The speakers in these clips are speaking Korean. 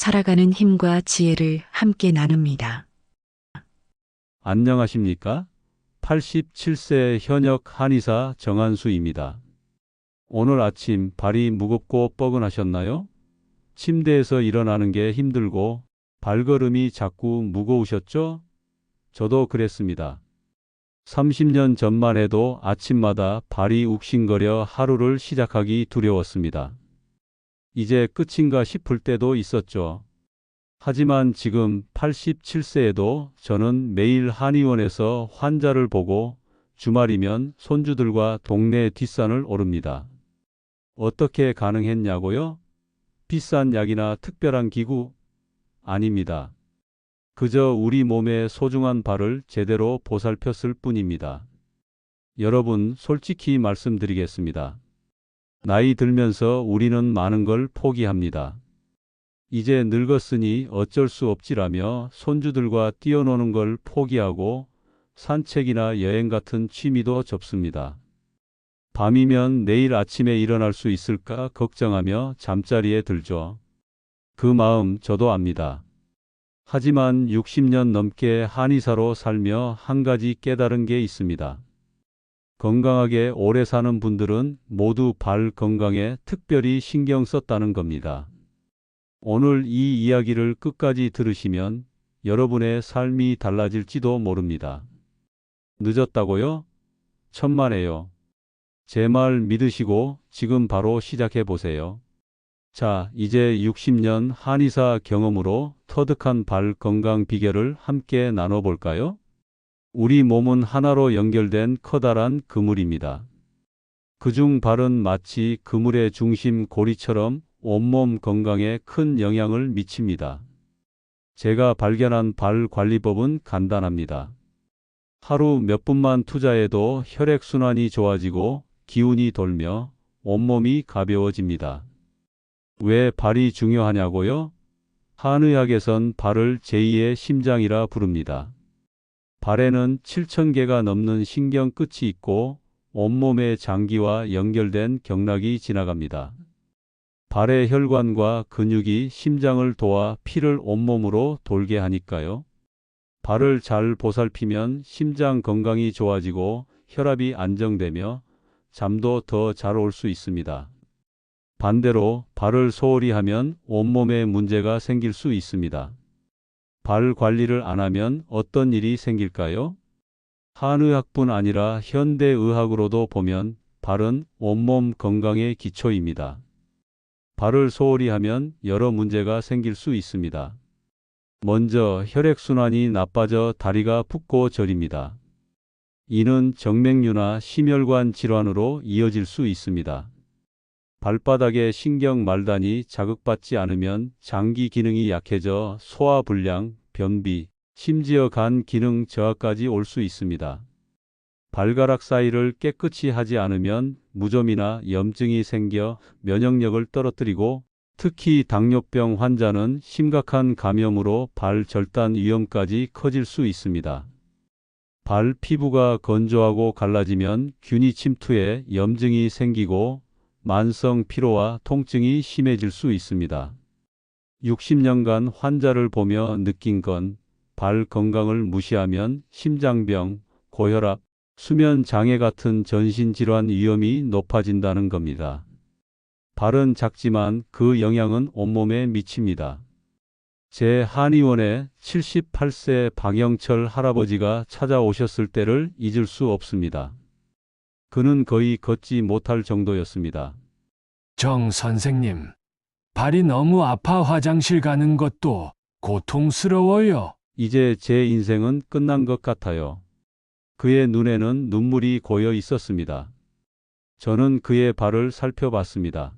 살아가는 힘과 지혜를 함께 나눕니다. 안녕하십니까? 87세 현역 한의사 정한수입니다. 오늘 아침 발이 무겁고 뻐근하셨나요? 침대에서 일어나는 게 힘들고 발걸음이 자꾸 무거우셨죠? 저도 그랬습니다. 30년 전만 해도 아침마다 발이 욱신거려 하루를 시작하기 두려웠습니다. 이제 끝인가 싶을 때도 있었죠. 하지만 지금 87세에도 저는 매일 한의원에서 환자를 보고 주말이면 손주들과 동네 뒷산을 오릅니다. 어떻게 가능했냐고요? 비싼 약이나 특별한 기구? 아닙니다. 그저 우리 몸의 소중한 발을 제대로 보살폈을 뿐입니다. 여러분, 솔직히 말씀드리겠습니다. 나이 들면서 우리는 많은 걸 포기합니다. 이제 늙었으니 어쩔 수 없지라며 손주들과 뛰어노는 걸 포기하고 산책이나 여행 같은 취미도 접습니다. 밤이면 내일 아침에 일어날 수 있을까 걱정하며 잠자리에 들죠. 그 마음 저도 압니다. 하지만 60년 넘게 한의사로 살며 한 가지 깨달은 게 있습니다. 건강하게 오래 사는 분들은 모두 발 건강에 특별히 신경 썼다는 겁니다. 오늘 이 이야기를 끝까지 들으시면 여러분의 삶이 달라질지도 모릅니다. 늦었다고요? 천만에요. 제 말 믿으시고 지금 바로 시작해 보세요. 자, 이제 60년 한의사 경험으로 터득한 발 건강 비결을 함께 나눠볼까요? 우리 몸은 하나로 연결된 커다란 그물입니다. 그중 발은 마치 그물의 중심 고리처럼 온몸 건강에 큰 영향을 미칩니다. 제가 발견한 발 관리법은 간단합니다. 하루 몇 분만 투자해도 혈액순환이 좋아지고 기운이 돌며 온몸이 가벼워집니다. 왜 발이 중요하냐고요? 한의학에선 발을 제2의 심장이라 부릅니다. 발에는 7,000개가 넘는 신경 끝이 있고 온몸의 장기와 연결된 경락이 지나갑니다. 발의 혈관과 근육이 심장을 도와 피를 온몸으로 돌게 하니까요. 발을 잘 보살피면 심장 건강이 좋아지고 혈압이 안정되며 잠도 더 잘 올 수 있습니다. 반대로 발을 소홀히 하면 온몸에 문제가 생길 수 있습니다. 발 관리를 안 하면 어떤 일이 생길까요? 한의학뿐 아니라 현대의학으로도 보면 발은 온몸 건강의 기초입니다. 발을 소홀히 하면 여러 문제가 생길 수 있습니다. 먼저 혈액순환이 나빠져 다리가 붓고 저립니다. 이는 정맥류나 심혈관 질환으로 이어질 수 있습니다. 발바닥의 신경 말단이 자극받지 않으면 장기 기능이 약해져 소화 불량, 변비, 심지어 간 기능 저하까지 올 수 있습니다. 발가락 사이를 깨끗이 하지 않으면 무좀이나 염증이 생겨 면역력을 떨어뜨리고 특히 당뇨병 환자는 심각한 감염으로 발 절단 위험까지 커질 수 있습니다. 발 피부가 건조하고 갈라지면 균이 침투해 염증이 생기고 만성 피로와 통증이 심해질 수 있습니다. 60년간 환자를 보며 느낀 건 발 건강을 무시하면 심장병, 고혈압, 수면 장애 같은 전신 질환 위험이 높아진다는 겁니다. 발은 작지만 그 영향은 온몸에 미칩니다. 제 한의원에 78세 박영철 할아버지가 찾아오셨을 때를 잊을 수 없습니다. 그는 거의 걷지 못할 정도였습니다. 정 선생님, 발이 너무 아파 화장실 가는 것도 고통스러워요. 이제 제 인생은 끝난 것 같아요. 그의 눈에는 눈물이 고여 있었습니다. 저는 그의 발을 살펴봤습니다.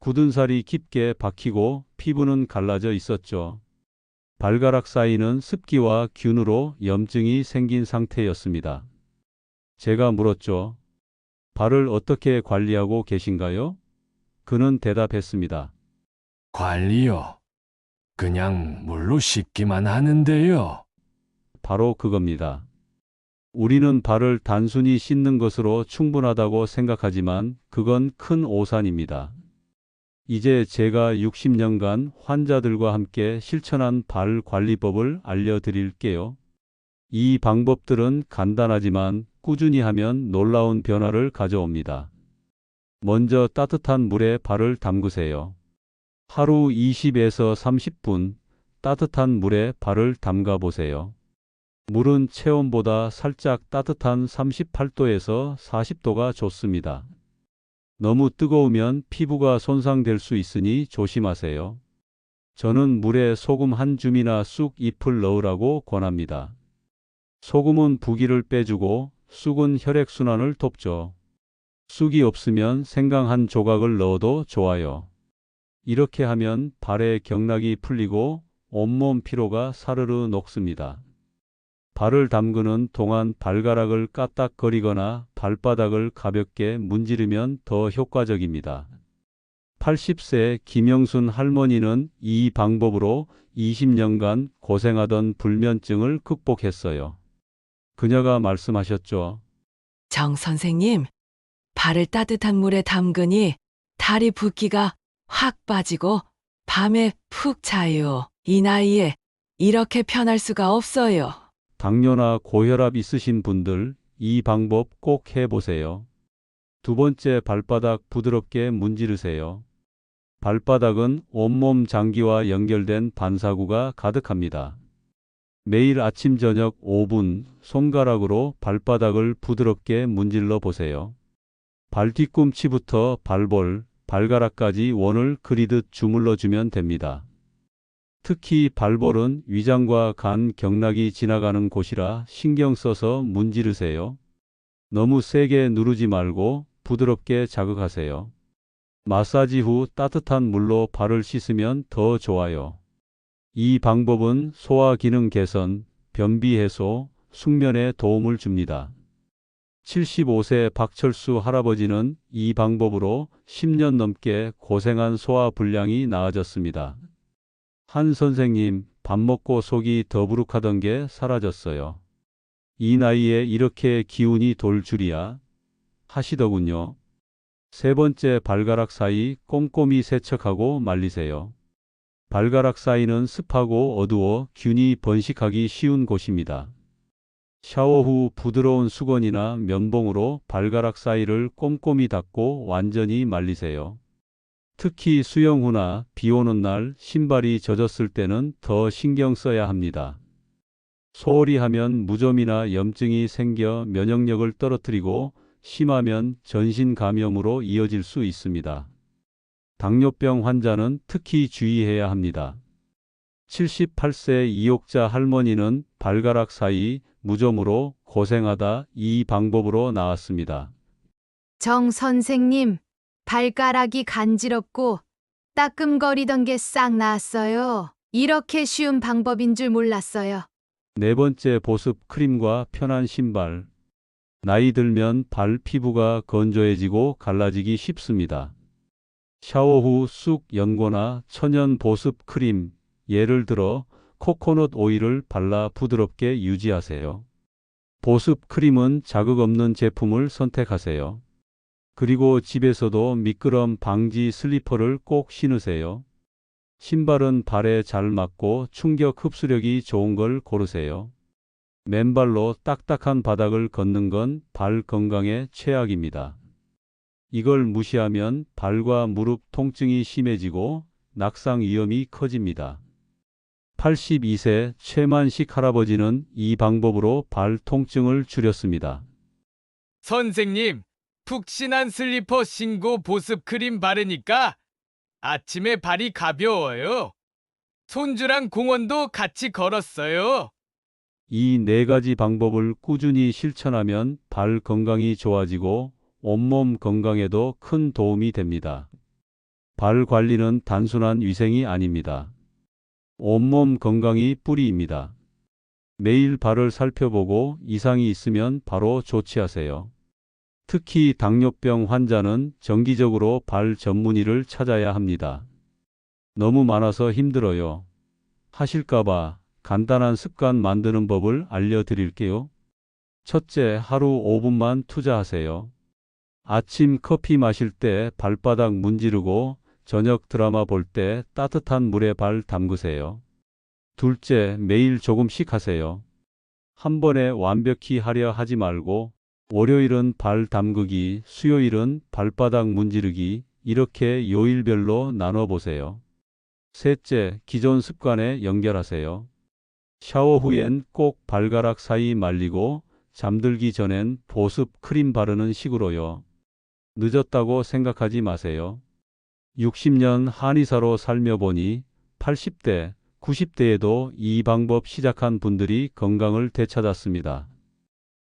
굳은 살이 깊게 박히고 피부는 갈라져 있었죠. 발가락 사이는 습기와 균으로 염증이 생긴 상태였습니다. 제가 물었죠. 발을 어떻게 관리하고 계신가요? 그는 대답했습니다. 관리요. 그냥 물로 씻기만 하는데요. 바로 그겁니다. 우리는 발을 단순히 씻는 것으로 충분하다고 생각하지만 그건 큰 오산입니다. 이제 제가 60년간 환자들과 함께 실천한 발 관리법을 알려드릴게요. 이 방법들은 간단하지만 꾸준히 하면 놀라운 변화를 가져옵니다. 먼저 따뜻한 물에 발을 담그세요. 하루 20에서 30분 따뜻한 물에 발을 담가 보세요. 물은 체온보다 살짝 따뜻한 38도에서 40도가 좋습니다. 너무 뜨거우면 피부가 손상될 수 있으니 조심하세요. 저는 물에 소금 한 줌이나 쑥 잎을 넣으라고 권합니다. 소금은 부기를 빼주고 쑥은 혈액순환을 돕죠. 쑥이 없으면 생강 한 조각을 넣어도 좋아요. 이렇게 하면 발의 경락이 풀리고 온몸 피로가 사르르 녹습니다. 발을 담그는 동안 발가락을 까딱거리거나 발바닥을 가볍게 문지르면 더 효과적입니다. 80세 김영순 할머니는 이 방법으로 20년간 고생하던 불면증을 극복했어요. 그녀가 말씀하셨죠. 정 선생님, 발을 따뜻한 물에 담그니 다리 붓기가 확 빠지고 밤에 푹 자요. 이 나이에 이렇게 편할 수가 없어요. 당뇨나 고혈압 있으신 분들 이 방법 꼭 해보세요. 두 번째 발바닥 부드럽게 문지르세요. 발바닥은 온몸 장기와 연결된 반사구가 가득합니다. 매일 아침 저녁 5분 손가락으로 발바닥을 부드럽게 문질러 보세요. 발 뒤꿈치부터 발볼, 발가락까지 원을 그리듯 주물러 주면 됩니다. 특히 발볼은 위장과 간 경락이 지나가는 곳이라 신경 써서 문지르세요. 너무 세게 누르지 말고 부드럽게 자극하세요. 마사지 후 따뜻한 물로 발을 씻으면 더 좋아요. 이 방법은 소화 기능 개선, 변비 해소, 숙면에 도움을 줍니다. 75세 박철수 할아버지는 이 방법으로 10년 넘게 고생한 소화 불량이 나아졌습니다. 한 선생님, 밥 먹고 속이 더부룩하던 게 사라졌어요. 이 나이에 이렇게 기운이 돌 줄이야 하시더군요. 세 번째 발가락 사이 꼼꼼히 세척하고 말리세요. 발가락 사이는 습하고 어두워 균이 번식하기 쉬운 곳입니다. 샤워 후 부드러운 수건이나 면봉으로 발가락 사이를 꼼꼼히 닦고 완전히 말리세요. 특히 수영 후나 비 오는 날 신발이 젖었을 때는 더 신경 써야 합니다. 소홀히 하면 무좀이나 염증이 생겨 면역력을 떨어뜨리고 심하면 전신 감염으로 이어질 수 있습니다. 당뇨병 환자는 특히 주의해야 합니다. 78세 이옥자 할머니는 발가락 사이 무좀으로 고생하다 이 방법으로 나았습니다. 정 선생님, 발가락이 간지럽고 따끔거리던 게 싹 나았어요. 이렇게 쉬운 방법인 줄 몰랐어요. 네 번째 보습 크림과 편한 신발. 나이 들면 발 피부가 건조해지고 갈라지기 쉽습니다. 샤워 후 쑥 연고나 천연 보습 크림, 예를 들어 코코넛 오일을 발라 부드럽게 유지하세요. 보습 크림은 자극 없는 제품을 선택하세요. 그리고 집에서도 미끄럼 방지 슬리퍼를 꼭 신으세요. 신발은 발에 잘 맞고 충격 흡수력이 좋은 걸 고르세요. 맨발로 딱딱한 바닥을 걷는 건 발 건강에 최악입니다. 이걸 무시하면 발과 무릎 통증이 심해지고 낙상 위험이 커집니다. 82세 최만식 할아버지는 이 방법으로 발 통증을 줄였습니다. 선생님, 푹신한 슬리퍼 신고 보습 크림 바르니까 아침에 발이 가벼워요. 손주랑 공원도 같이 걸었어요. 이 네 가지 방법을 꾸준히 실천하면 발 건강이 좋아지고 온몸 건강에도 큰 도움이 됩니다. 발 관리는 단순한 위생이 아닙니다. 온몸 건강이 뿌리입니다. 매일 발을 살펴보고 이상이 있으면 바로 조치하세요. 특히 당뇨병 환자는 정기적으로 발 전문의를 찾아야 합니다. 너무 많아서 힘들어요. 하실까봐 간단한 습관 만드는 법을 알려드릴게요. 첫째, 하루 5분만 투자하세요. 아침 커피 마실 때 발바닥 문지르고 저녁 드라마 볼 때 따뜻한 물에 발 담그세요. 둘째, 매일 조금씩 하세요. 한 번에 완벽히 하려 하지 말고 월요일은 발 담그기, 수요일은 발바닥 문지르기 이렇게 요일별로 나눠 보세요. 셋째, 기존 습관에 연결하세요. 샤워 후엔 꼭 발가락 사이 말리고 잠들기 전엔 보습 크림 바르는 식으로요. 늦었다고 생각하지 마세요. 60년 한의사로 살며 보니 80대, 90대에도 이 방법 시작한 분들이 건강을 되찾았습니다.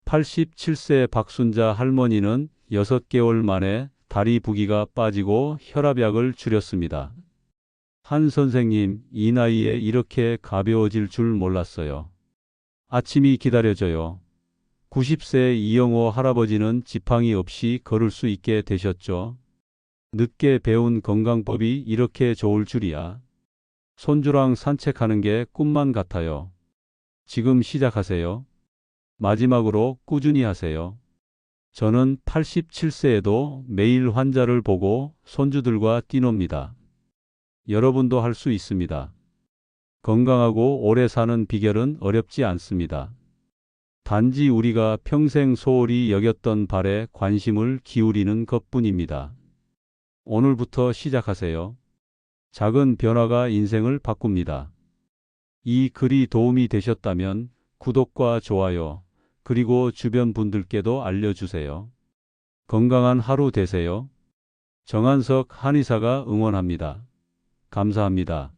87세 박순자 할머니는 6개월 만에 다리 부기가 빠지고 혈압약을 줄였습니다. 한 선생님, 이 나이에 이렇게 가벼워질 줄 몰랐어요. 아침이 기다려져요. 90세 이영호 할아버지는 지팡이 없이 걸을 수 있게 되셨죠. 늦게 배운 건강법이 이렇게 좋을 줄이야. 손주랑 산책하는 게 꿈만 같아요. 지금 시작하세요. 마지막으로 꾸준히 하세요. 저는 87세에도 매일 환자를 보고 손주들과 뛰놉니다. 여러분도 할 수 있습니다. 건강하고 오래 사는 비결은 어렵지 않습니다. 단지 우리가 평생 소홀히 여겼던 발에 관심을 기울이는 것뿐입니다. 오늘부터 시작하세요. 작은 변화가 인생을 바꿉니다. 이 글이 도움이 되셨다면 구독과 좋아요, 그리고 주변 분들께도 알려주세요. 건강한 하루 되세요. 정한석 한의사가 응원합니다. 감사합니다.